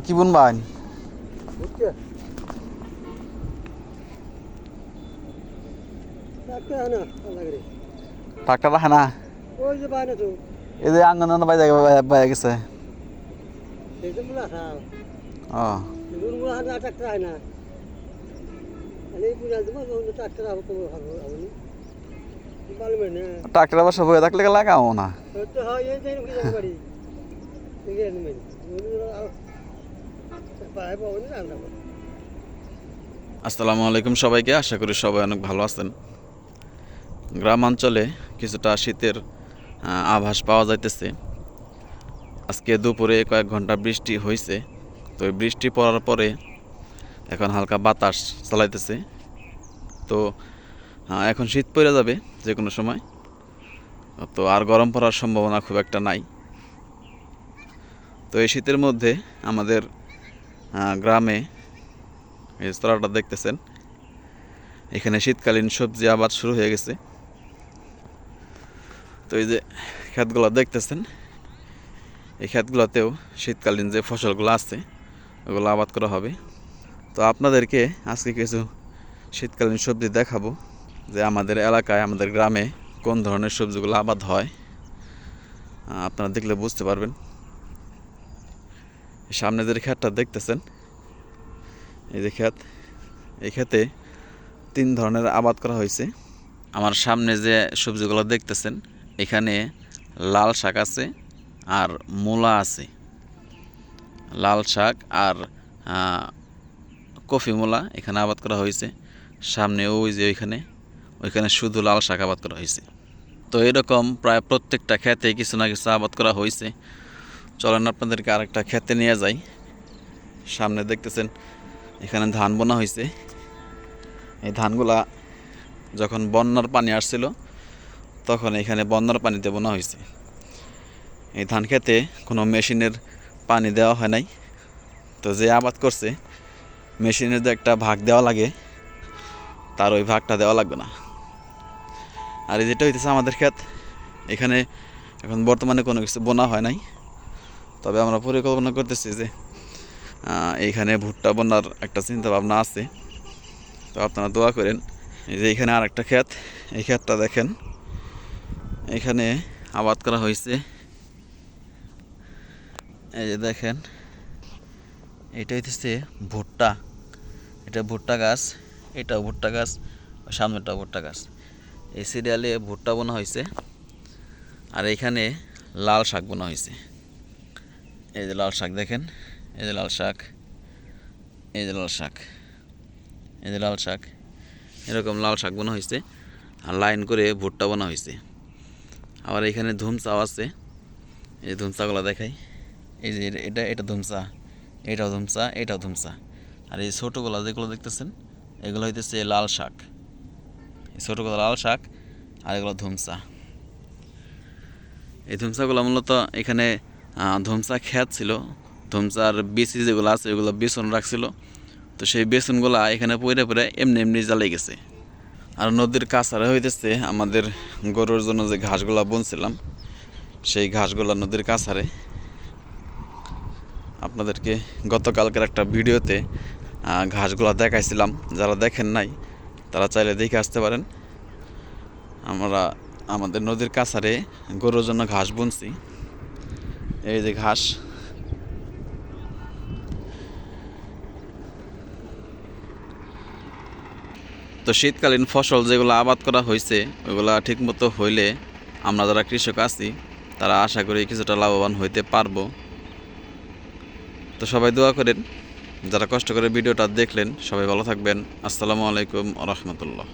কি বুনবান? না ট্রাক্টর রাখে না? না এই যে আঙ্গন বাইরে বাইরে গেছে। ও। হয় না। না। ট্রাক্টর আবার সব হয়ে থাকলে লাগাও না। আসসালামু আলাইকুম সবাইকে, আশা করি সবাই অনেক ভালো আছেন। গ্রামাঞ্চলে কিছুটা শীতের আভাস পাওয়া যাইতেছে। আজকে দুপুরে কয়েক ঘণ্টা বৃষ্টি হয়েছে তো বৃষ্টি পড়ার পরে এখন হালকা বাতাস চালাইতেছে। তো এখন শীত পড়ে যাবে যে কোনো সময়। তো আর গরম পড়ার সম্ভাবনা খুব একটা নাই। তো এই শীতের মধ্যে আমাদের গ্রামে এই স্তরাটা দেখতেছেন। এখানে শীতকালীন সবজি আবাদ শুরু হয়ে গেছে। তো এই যে ক্ষেতগুলো দেখতেছেন, এই ক্ষেতগুলোতেও শীতকালীন যে ফসলগুলো আছে, ওগুলো আবাদ করা হবে। তো আপনাদেরকে আজকে কিছু শীতকালীন সবজি দেখাবো, যে আমাদের এলাকায়, আমাদের গ্রামে কোন ধরনের সবজিগুলো আবাদ হয়। আপনারা দেখলে বুঝতে পারবেন। সামনে যে ক্ষেতটা দেখতেছেন, এই যে ক্ষেত এই ক্ষেতে তিন ধরনের আবাদ করা হয়েছে। আমার সামনে যে সবজিগুলো দেখতেছেন, এখানে লাল শাক আছে আর মূলা আছে। লাল শাক আর কফি মূলা এখানে আবাদ করা হয়েছে। সামনে ওই যে ওইখানে ওইখানে শুধু লাল শাক আবাদ করা হয়েছে। তো এরকম প্রায় প্রত্যেকটা ক্ষেতে কিছু না কিছু আবাদ করা হয়েছে। চলেন আপনাদেরকে আরেকটা ক্ষেতে নিয়ে যাই। সামনে দেখতেছেন, এখানে ধান বোনা হয়েছে এই ধানগুলা যখন বন্যার পানি আসছিল, তখন এখানে বন্যার পানিতে বোনা হয়েছে এই ধান খেতে কোনো মেশিনের পানি দেওয়া হয় নাই। তো যে আবাদ করছে, মেশিনের যে একটা ভাগ দেওয়া লাগে, তার ওই ভাগটা দেওয়া লাগবে না। আর এই যেটা হইতেছে আমাদের ক্ষেত, এখানে এখন বর্তমানে কোনো কিছু বোনা হয় নাই। তবে আমরা পরিকল্পনা করতেছি যে এইখানে ভুট্টা বোনার একটা চিন্তা ভাবনা আছে। তো আপনারা দোয়া করেন, এই যে এইখানে আর একটা ক্ষেত, এই ক্ষেতটা দেখেন। এখানে আবাদ করা হয়েছে। এই যে দেখেন, এটা হইতেছে ভুট্টা। এটা ভুট্টা গাছ, এটাও ভুট্টা গাছ সামনেটাও ভুট্টা গাছ। এই সিরিয়ালে ভুট্টা বোনা হয়েছে, আর এইখানে লাল শাক বোনা হয়েছে। এই যে লাল শাক দেখেন, এই যে লাল শাক, এই যে লাল শাক, এই যে লাল শাক, এরকম লাল শাক বানা হয়েছে আর লাইন করে ভুট্টা বানা হয়েছে আবার এখানে ধুমচাও আছে, এই যে ধুমচাগুলো দেখাই, এই যে এটা- এটা ধুমচা, এটাও ধুমচা এটাও ধুমচা। আর এই ছোটোগুলো যেগুলো দেখতেছেন, এগুলো হইতেছে লাল শাক। এই ছোটোগুলো লাল শাক, আর এগুলো ধুমচা। এই ধুমচাগুলো মূলত এখানে ধুমচা খ্যাত ছিল। ধুমচার বিচি যেগুলো আছে ওগুলো বেসন রাখছিল। তো সেই বেসনগুলো এখানে পড়ে পড়ে এমনি এমনি জ্বালিয়ে গেছে। আর নদীর কাছারে হইতেছে আমাদের গরুর জন্য যে ঘাসগুলা বুনছিলাম, সেই ঘাসগুলা নদীর কাছারে। আপনাদেরকে গতকালকের একটা ভিডিওতে ঘাসগুলা দেখাইছিলাম। যারা দেখেন নাই, তারা চাইলে দেখে আসতে পারেন। আমরা আমাদের নদীর কাছারে গরুর জন্য ঘাস বুনছি। এই যে ঘাস। তো শীতকালীন ফসল যেগুলো আবাদ করা হয়েছে ওইগুলা ঠিকমতো হইলে আমরা যারা কৃষক আছি, তারা আশা করি কিছুটা লাভবান হইতে পারব। তো সবাই দোয়া করেন, যারা কষ্ট করে ভিডিওটা দেখলেন, সবাই ভালো থাকবেন। আসসালামু আলাইকুম রহমতুল্লাহ।